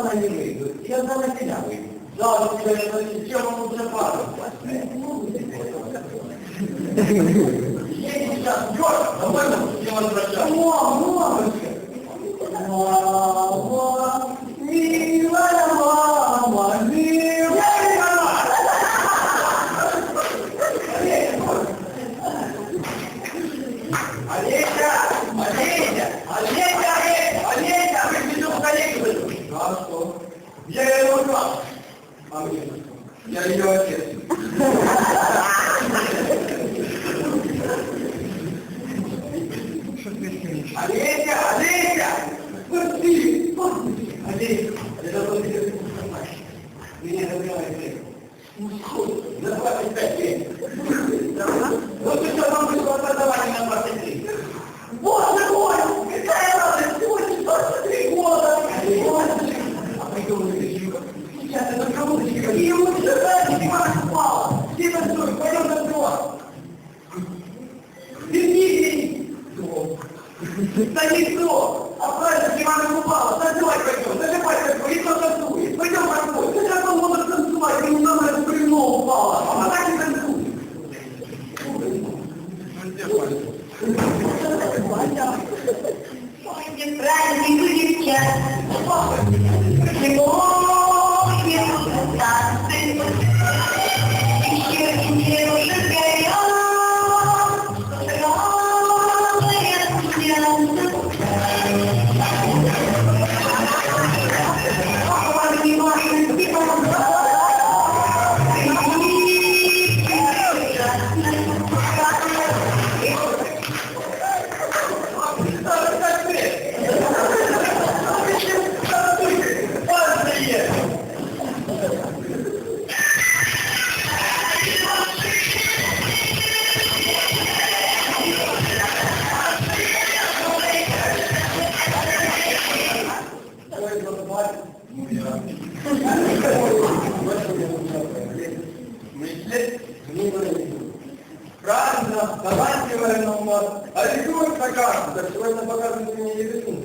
подумала, я сама не выйду. Я за себя выйду. Да, у тебя это чем он уже падал. Едем сейчас, Джордж, давай нам все возвращаться. Я ее отец. Олеся! Олеся! Пусти! Пусти! Олеся! Это только ты Меня разговаривает. На 25 лет. Вот ты что вам вышло образование на 23. Боже мой! Какая радость! Сегодня 23 года! А пойдем на вечеринку. Сейчас это кого-то Да не то! А правильно, Иван упала. Танцевать пойдем, зажимай такой, и кто танцует. Пойдем танцуй. Ты как он может танцевать, ему на это бревно упало. А так и. Сегодня праздник у девчат. Правильно, талантливая наука. А рисунок покажет. Так сегодня показывают мне не рисунок.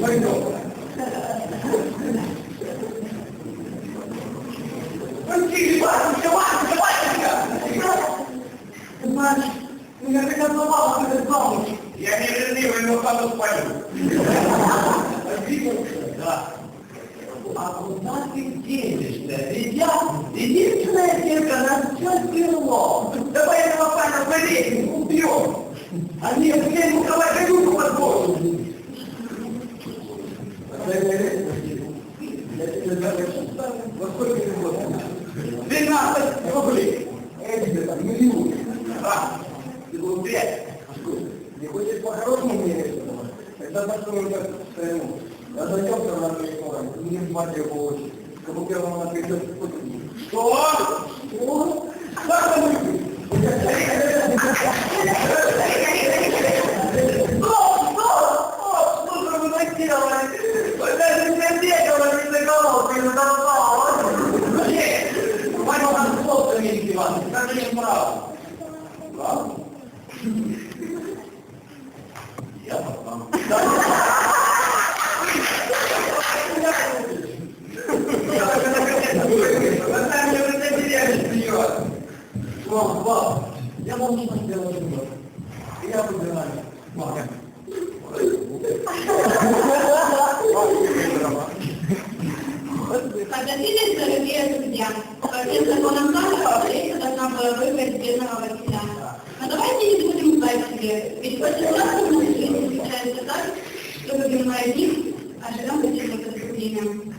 Пойдем. Пусти, батюшка, батюшка, батюшка! Мальчик, меня как отловала этот замуж. Я не ревнивый, но хану спалю. Да. А куда ты денешься? Ведь я единственная девка на все село. Давай этого парня болезнь убьем. А не все ему кровать подбросим. Во сколько ты год? 12 рублей. Это где-то миллион. А, ты был пять. А что? Не хочешь по-хорошему мне решить? Это такое как своему. Я зайдем на ресторан, не смотрю по очереди. Кому первому на придет, Что? Что? Как это будет? Стоп, стоп, стоп, что же вы наделали? Вы даже сердечко не заколол, ты надолбал. Нет, понял, как слов Емельян Иванович, как не прав. Правда? Мам, пап, я вам не сделал ребенка. Я выбираю. Подготовились, дорогие друзья. Вообще законом права это должна была выбрать бедного Василя. Но давайте не будем лгать себе. Ведь очень часто в нашей жизни случается так, что любим мы одних, а живем этим только другими.